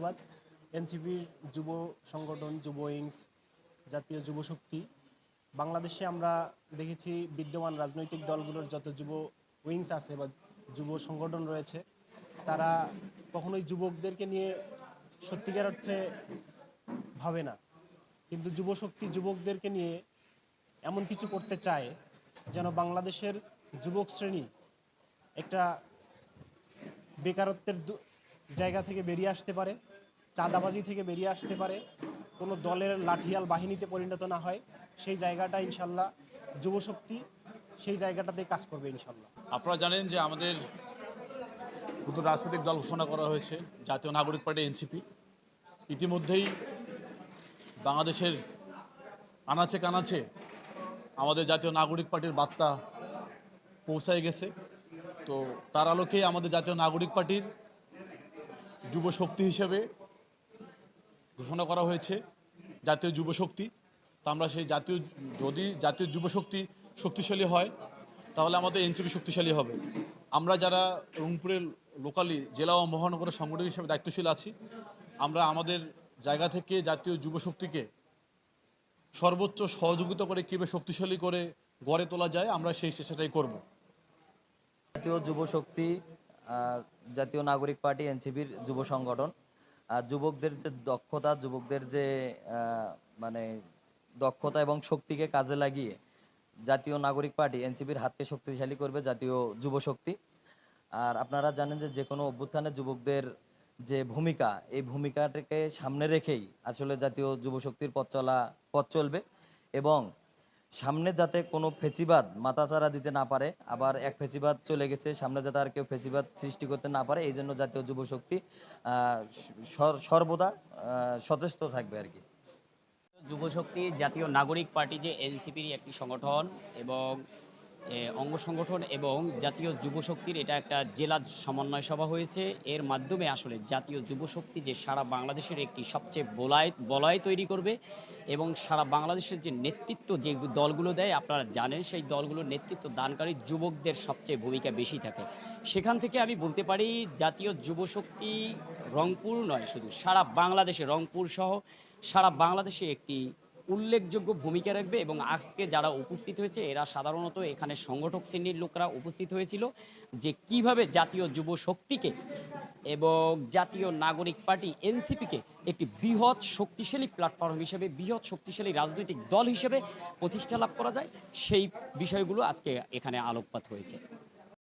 ধন্যবাদ। এনসিপির যুব সংগঠন, যুব উইংস, জাতীয় যুব শক্তি। বাংলাদেশে আমরা দেখেছি বিদ্যমান রাজনৈতিক দলগুলোর যত যুব উইংস আছে বা যুব সংগঠন রয়েছে, তারা কখনোই যুবকদেরকে নিয়ে সত্যিকার অর্থে ভাবে না। কিন্তু যুব শক্তি যুবকদেরকে নিয়ে এমন কিছু করতে চায় যেন বাংলাদেশের যুবক শ্রেণি একটা বেকারত্বের জায়গা থেকে বেরিয়ে আসতে পারে। চাঁদাবাজি থেকে বেরিয়ে আসতে পারে, কোনো দলের লাঠিয়াল বাহিনীতে পরিণত না হয়, সেই জায়গাটা ইনশাল্লাহ যুবশক্তি সেই জায়গাটাতে কাজ করবে ইনশাল্লাহ। আপনারা জানেন যে আমাদের নতুন রাজনৈতিক দল ঘোষণা করা হয়েছে, জাতীয় নাগরিক পার্টি এনসিপি। ইতিমধ্যেই বাংলাদেশের আনাচে কানাচে আমাদের জাতীয় নাগরিক পার্টির বার্তা পৌঁছায় গেছে। তো তার আলোকে আমাদের জাতীয় নাগরিক পার্টির যুব শক্তি হিসেবে ঘোষণা করা হয়েছে জাতীয় যুব শক্তি। তা আমরা সেই জাতীয়, যদি জাতীয় যুবশক্তি শক্তিশালী হয়, তাহলে আমাদের এনসিপি শক্তিশালী হবে। আমরা যারা রংপুরের লোকালি জেলা ও মহানগরের সংগঠক হিসেবে দায়িত্বশীল আছি, আমরা আমাদের জায়গা থেকে জাতীয় যুবশক্তিকে সর্বোচ্চ সহযোগিতা করে কীভাবে শক্তিশালী করে গড়ে তোলা যায়, আমরা সেই চেষ্টাটাই করব। জাতীয় যুবশক্তি জাতীয় নাগরিক পার্টি, এনসিপির যুব সংগঠন যুবকদের যে দক্ষতা, যুবকদের যে মানে দক্ষতা এবং শক্তিকে কাজে লাগিয়ে জাতীয় নাগরিক পার্টি, এনসিপির হাতকে শক্তিশালী করবে জাতীয় যুব শক্তি। আর আপনারা জানেন যে যে কোনো অভ্যুত্থানে যুবকদের যে ভূমিকা, এই ভূমিকাটাকে সামনে রেখেই আসলে জাতীয় যুব শক্তির পথ চলা, পথ চলবে। এবং সামনে যাতে কোনো ফেসিবাদ মাথাচাড়া দিতে না পারে, আবার এক ফেসিবাদ চলে গেছে, সামনে যাতে আর কেউ ফেসিবাদ সৃষ্টি করতে না পারে, এই জন্য জাতীয় যুব শক্তি সর্বদা সচেষ্ট থাকবে আর কি। যুবশক্তি জাতীয় নাগরিক পার্টি যে এনসিপির একটি সংগঠন এবং অঙ্গ সংগঠন এবং জাতীয় যুবশক্তির এটা একটা জেলা সমন্বয় সভা হয়েছে। এর মাধ্যমে আসলে জাতীয় যুবশক্তি যে সারা বাংলাদেশের একটি সবচেয়ে বলয় বলয় তৈরি করবে এবং সারা বাংলাদেশের যে নেতৃত্ব যে দলগুলো দেয়, আপনারা জানেন সেই দলগুলোর নেতৃত্ব দানকারী যুবকদের সবচেয়ে ভূমিকা বেশি থাকে। সেখান থেকে আমি বলতে পারি, জাতীয় যুবশক্তি রংপুর নয়, শুধু সারা বাংলাদেশে, রংপুর সহ সারা বাংলাদেশে একটি উল্লেখযোগ্য ভূমিকা রাখবে এবং আজকে যারা উপস্থিত হয়েছে, এরা সাধারণত এখানে সংগঠক শ্রেণির লোকরা উপস্থিত হয়েছিল যে কীভাবে জাতীয় যুব শক্তিকে এবং জাতীয় নাগরিক পার্টি এনসিপিকে একটি বৃহৎ শক্তিশালী প্ল্যাটফর্ম হিসেবে, বৃহৎ শক্তিশালী রাজনৈতিক দল হিসেবে প্রতিষ্ঠা লাভ করা যায়, সেই বিষয়গুলো আজকে এখানে আলোকপাত হয়েছে।